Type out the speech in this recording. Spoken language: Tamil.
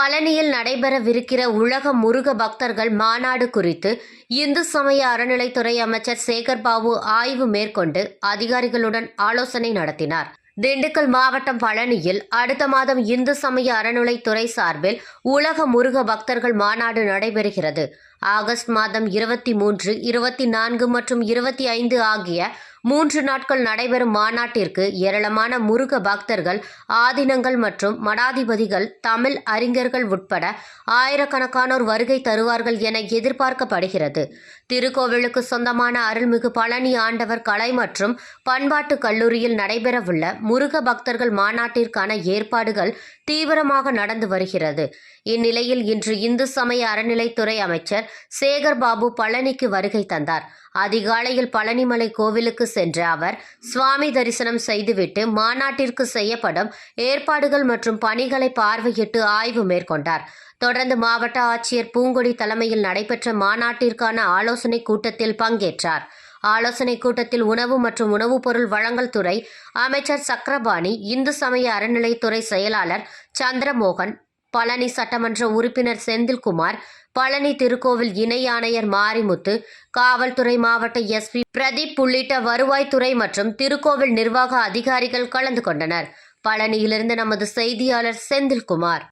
பழனியில் நடைபெறவிருக்கிற உலக முருக பக்தர்கள் மாநாடு குறித்து இந்து சமய அறநிலைத்துறை அமைச்சர் சேகர் பாபு ஆய்வு மேற்கொண்டு அதிகாரிகளுடன் ஆலோசனை நடத்தினார். திண்டுக்கல் மாவட்டம் பழனியில் அடுத்த மாதம் இந்து சமய அறநிலைத்துறை சார்பில் உலக முருக பக்தர்கள் மாநாடு நடைபெறுகிறது. ஆகஸ்ட் மாதம் இருபத்தி மூன்று இருபத்தி நான்கு மற்றும் இருபத்தி ஐந்து ஆகிய மூன்று நாட்கள் நடைபெறும் மாநாட்டிற்கு ஏராளமான முருக பக்தர்கள் ஆதீனங்கள் மற்றும் மடாதிபதிகள் தமிழ் அறிஞர்கள் உட்பட ஆயிரக்கணக்கானோர் வருகை தருவார்கள் என எதிர்பார்க்கப்படுகிறது. திருக்கோவிலுக்கு சொந்தமான அருள்மிகு பழனி ஆண்டவர் கலை மற்றும் பண்பாட்டு கல்லூரியில் நடைபெறவுள்ள முருக பக்தர்கள் மாநாட்டிற்கான ஏற்பாடுகள் தீவிரமாக நடந்து வருகிறது. இந்நிலையில் இன்று இந்து சமய அறநிலைத்துறை அமைச்சர் சேகர் பாபு பழனிக்கு வருகை தந்தார். அதிகாலையில் பழனிமலை கோவிலுக்கு சென்ற அவர் சுவாமி தரிசனம் செய்துவிட்டு மாநாட்டிற்கு செய்யப்படும் ஏற்பாடுகள் மற்றும் பணிகளை பார்வையிட்டு ஆய்வு மேற்கொண்டார். தொடர்ந்து மாவட்ட ஆட்சியர் பூங்கொடி தலைமையில் நடைபெற்ற மாநாட்டிற்கான ஆலோசனைக் கூட்டத்தில் பங்கேற்றார். ஆலோசனைக் கூட்டத்தில் உணவு மற்றும் உணவுப் பொருள் வழங்கல் துறை அமைச்சர் சக்கரபாணி இந்து சமய அறநிலைத்துறை செயலாளர் சந்திரமோகன் பழனி சட்டமன்ற உறுப்பினர் செந்தில்குமார் பழனி திருக்கோவில் இணை ஆணையர் மாரிமுத்து காவல்துறை மாவட்ட எஸ்பி பிரதீப் உள்ளிட்ட வருவாய்த்துறை மற்றும் திருக்கோவில் நிர்வாக அதிகாரிகள் கலந்து கொண்டனர். பழனியிலிருந்து நமது செய்தியாளர் செந்தில்குமார்.